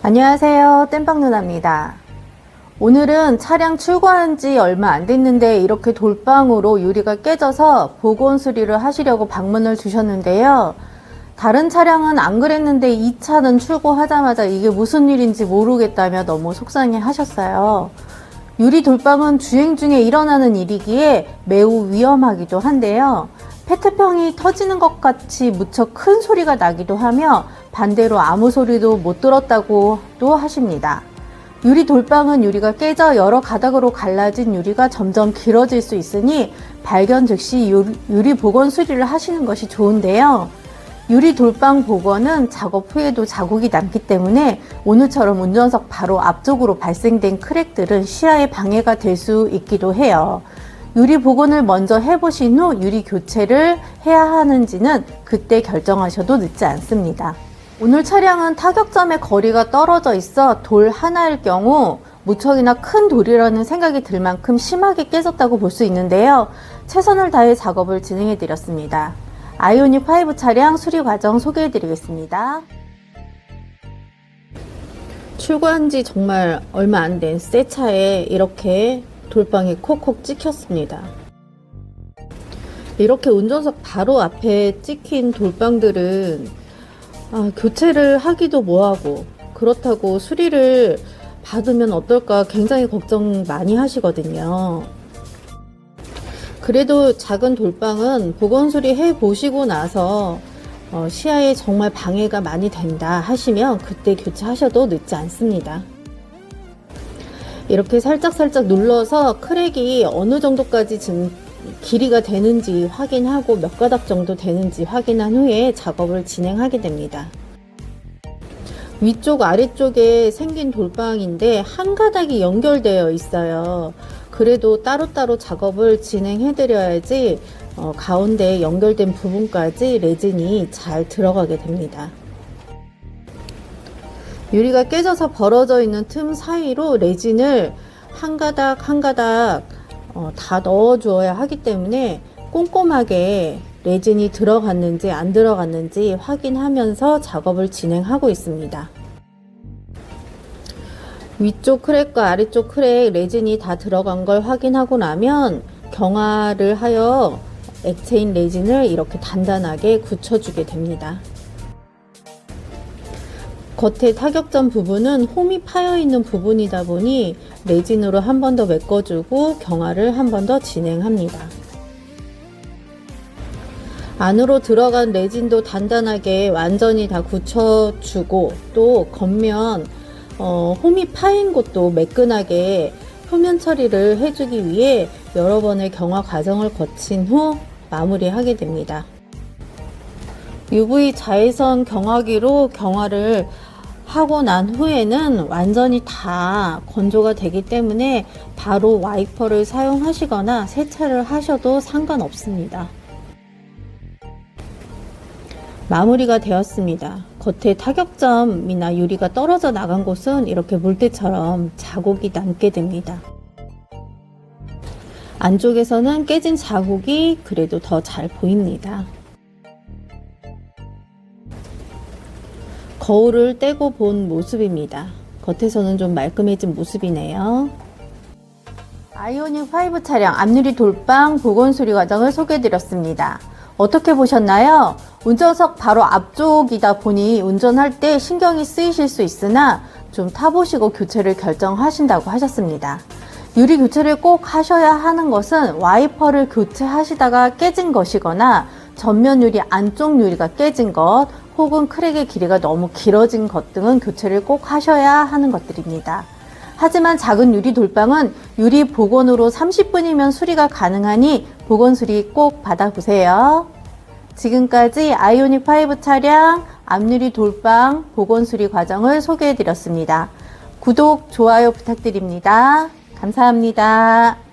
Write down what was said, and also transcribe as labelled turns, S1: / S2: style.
S1: 안녕하세요. 땜빵 누나입니다. 오늘은 차량 출고한 지 얼마 안 됐는데 이렇게 돌방으로 유리가 깨져서 보건 수리를 하시려고 방문을 주셨는데요. 다른 차량은 안 그랬는데 이 차는 출고하자마자 이게 무슨 일인지 모르겠다며 너무 속상해 하셨어요. 유리 돌방은 주행 중에 일어나는 일이기에 매우 위험하기도 한데요. 페트병이 터지는 것 같이 무척 큰 소리가 나기도 하며 반대로 아무 소리도 못 들었다고도 하십니다. 유리 돌방은 유리가 깨져 여러 가닥으로 갈라진 유리가 점점 길어질 수 있으니 발견 즉시 유리, 복원 수리를 하시는 것이 좋은데요. 유리 돌방 복원은 작업 후에도 자국이 남기 때문에 오늘처럼 운전석 바로 앞쪽으로 발생된 크랙들은 시야에 방해가 될 수 있기도 해요. 유리 복원을 먼저 해보신 후 유리 교체를 해야 하는지는 그때 결정하셔도 늦지 않습니다. 오늘 차량은 타격점의 거리가 떨어져 있어 돌 하나일 경우 무척이나 큰 돌이라는 생각이 들 만큼 심하게 깨졌다고 볼 수 있는데요. 최선을 다해 작업을 진행해 드렸습니다. 아이오닉 5 차량 수리 과정 소개해 드리겠습니다. 출고한 지 정말 얼마 안 된 새 차에 이렇게 돌방이 콕콕 찍혔습니다. 이렇게 운전석 바로 앞에 찍힌 돌방들은 아, 교체를 하기도 뭐하고 그렇다고 수리를 받으면 어떨까 굉장히 걱정 많이 하시거든요. 그래도 작은 돌방은 보건 수리 해 보시고 나서 어, 시야에 정말 방해가 많이 된다 하시면 그때 교체하셔도 늦지 않습니다. 이렇게 살짝살짝 눌러서 크랙이 어느 정도까지 지금 길이가 되는지 확인하고 몇 가닥 정도 되는지 확인한 후에 작업을 진행하게 됩니다. 위쪽 아래쪽에 생긴 돌방인데 한 가닥이 연결되어 있어요. 그래도 따로따로 작업을 진행해 드려야지 어, 가운데 연결된 부분까지 레진이 잘 들어가게 됩니다. 유리가 깨져서 벌어져 있는 틈 사이로 레진을 한 가닥 한 가닥 어, 다 넣어 주어야 하기 때문에 꼼꼼하게 레진이 들어갔는지 안 들어갔는지 확인하면서 작업을 진행하고 있습니다. 위쪽 크랙과 아래쪽 크랙 레진이 다 들어간 걸 확인하고 나면 경화를 하여 액체인 레진을 이렇게 단단하게 굳혀주게 됩니다. 겉에 타격점 부분은 홈이 파여 있는 부분이다 보니 레진으로 한 번 더 메꿔주고 경화를 한 번 더 진행합니다. 안으로 들어간 레진도 단단하게 완전히 다 굳혀주고 또 겉면 어, 홈이 파인 곳도 매끈하게 표면 처리를 해주기 위해 여러 번의 경화 과정을 거친 후 마무리하게 됩니다. UV 자외선 경화기로 경화를 하고 난 후에는 완전히 다 건조가 되기 때문에 바로 와이퍼를 사용하시거나 세차를 하셔도 상관없습니다. 마무리가 되었습니다. 겉에 타격점이나 유리가 떨어져 나간 곳은 이렇게 물때처럼 자국이 남게 됩니다. 안쪽에서는 깨진 자국이 그래도 더 잘 보입니다. 거울을 떼고 본 모습입니다. 겉에서는 좀 말끔해진 모습이네요. 아이오닉 5 차량 앞유리 돌방 복원 수리 과정을 소개해드렸습니다. 어떻게 보셨나요? 운전석 바로 앞쪽이다 보니 운전할 때 신경이 쓰이실 수 있으나 좀 타보시고 교체를 결정하신다고 하셨습니다. 유리 교체를 꼭 하셔야 하는 것은 와이퍼를 교체하시다가 깨진 것이거나 전면 유리 안쪽 유리가 깨진 것 혹은 크랙의 길이가 너무 길어진 것 등은 교체를 꼭 하셔야 하는 것들입니다. 하지만 작은 유리 돌방은 유리 복원으로 30분이면 수리가 가능하니 복원 수리 꼭 받아보세요. 지금까지 아이오닉 5 차량 앞유리 돌방 복원 수리 과정을 소개해 드렸습니다. 구독, 좋아요 부탁드립니다. 감사합니다.